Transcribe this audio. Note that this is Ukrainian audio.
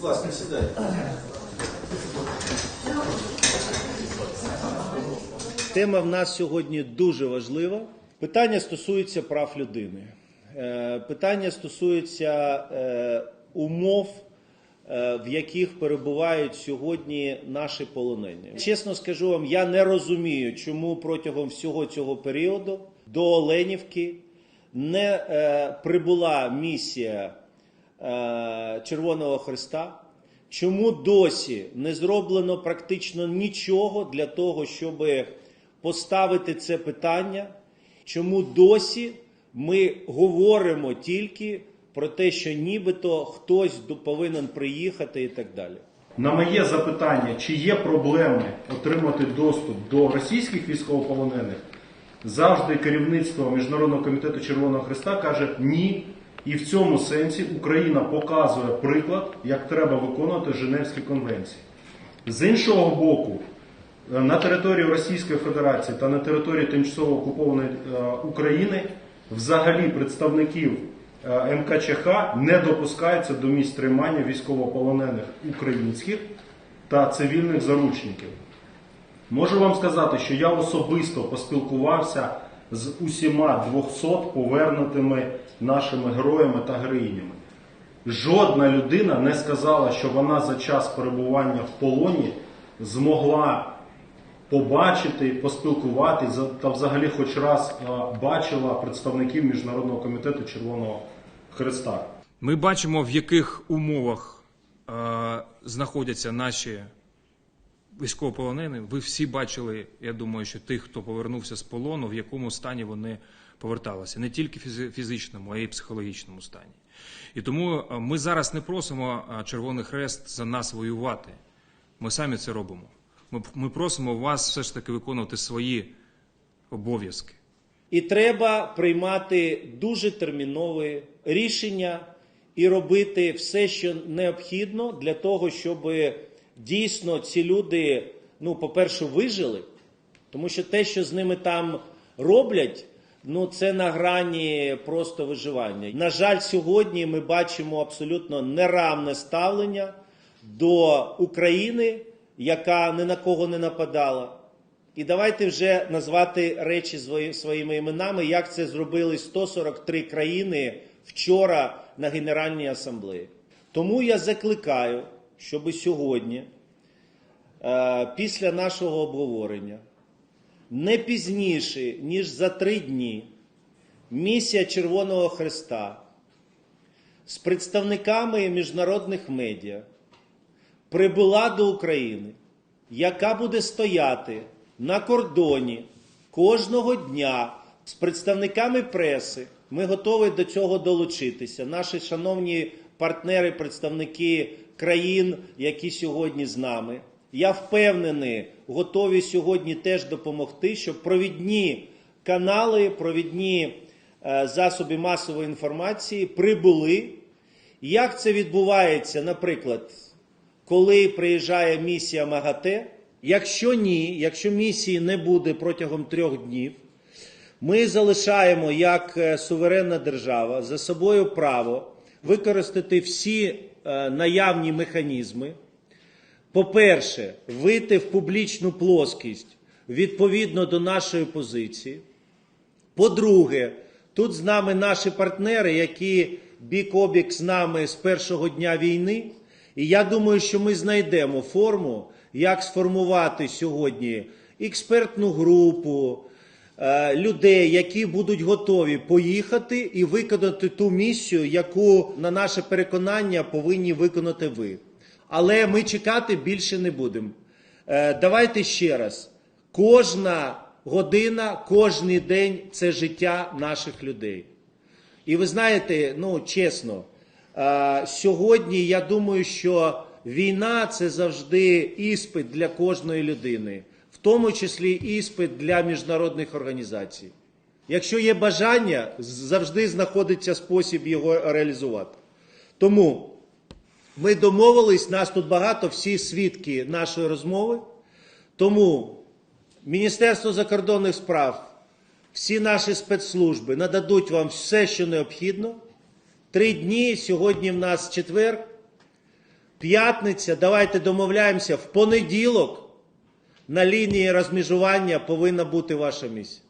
Будь ласка, сідайте. Тема в нас сьогодні дуже важлива. Питання стосується прав людини. Е, Питання стосується е, умов, е, в яких перебувають сьогодні наші полонені. Чесно скажу вам, я не розумію, чому протягом всього цього періоду до Оленівки не прибула місія Червоного Христа. Чому досі не зроблено практично нічого для того, щоб поставити це питання? Чому досі ми говоримо тільки про те, що нібито хтось повинен приїхати і так далі? На моє запитання, чи є проблеми отримати доступ до російських військовополонених, завжди керівництво Міжнародного комітету Червоного Христа каже ні. І в цьому сенсі Україна показує приклад, як треба виконувати Женевські конвенції. З іншого боку, е, на території Російської Федерації та на території тимчасово окупованої е, України взагалі представників е, МКЧХ не допускаються до місць тримання військовополонених українських та цивільних заручників. Можу вам сказати, що я особисто поспілкувався з усіма 200 повернутими нашими героями та героїнями. Жодна людина не сказала, що вона за час перебування в полоні змогла побачити, поспілкуватися та взагалі хоч раз бачила представників Міжнародного комітету Червоного Христа. Ми бачимо, в яких умовах е, знаходяться наші військовополонені. Ви всі бачили, я думаю, що тих, хто повернувся з полону, в якому стані вони поверталися, не тільки фізи- фізичному, а й психологічному стані. І тому е, ми зараз не просимо е, Червоний Хрест за нас воювати. Ми самі це робимо. Ми, просимо вас все ж таки виконувати свої обов'язки. І треба приймати дуже термінові рішення і робити все, що необхідно для того, щоб дійсно ці люди, ну, по-перше, вижили, тому що те, що з ними там роблять, ну це на грані просто виживання. На жаль, сьогодні ми бачимо абсолютно неравне ставлення до України, яка ні на кого не нападала. І давайте вже назвати речі своїми іменами, як це зробили 143 країни вчора на Генеральній асамблеї. Тому я закликаю, щоб сьогодні, е, після нашого обговорення, не пізніше, ніж за три дні, місія Червоного Христа з представниками міжнародних медіа прибула до України, яка буде стояти на кордоні кожного дня з представниками преси. Ми готові до цього долучитися. Наші шановні партнери, представники країн, які сьогодні з нами. Я впевнений, готові сьогодні теж допомогти, щоб провідні канали, провідні е, засоби масової інформації прибули. Як це відбувається, наприклад, коли приїжджає місія МАГАТЕ. Якщо ні, якщо місії не буде протягом трьох днів, ми залишаємо як е, суверенна держава за собою право використати всі наявні механізми. По-перше, вийти в публічну плоскість відповідно до нашої позиції. По-друге, тут з нами наші партнери, які бік обік з нами з першого дня війни. І я думаю, що ми знайдемо форму, як сформувати сьогодні експертну групу е, людей, які будуть готові поїхати і виконати ту місію, яку, на наше переконання, повинні виконати ви. Але ми чекати більше не будемо. Е, Давайте ще раз. Кожна година, кожний день це життя наших людей. І ви знаєте, ну чесно, е, сьогодні я думаю, що війна це завжди іспит для кожної людини, в тому числі іспит для міжнародних організацій. Якщо є бажання, завжди знаходиться спосіб його реалізувати. Тому ми домовились, нас тут багато, всі свідки нашої розмови. Тому Міністерство закордонних справ, всі наші спецслужби нададуть вам все, що необхідно. Три дні, сьогодні в нас четвер. П'ятниця, давайте домовляємося, в понеділок на лінії розмежування повинна бути ваша місія.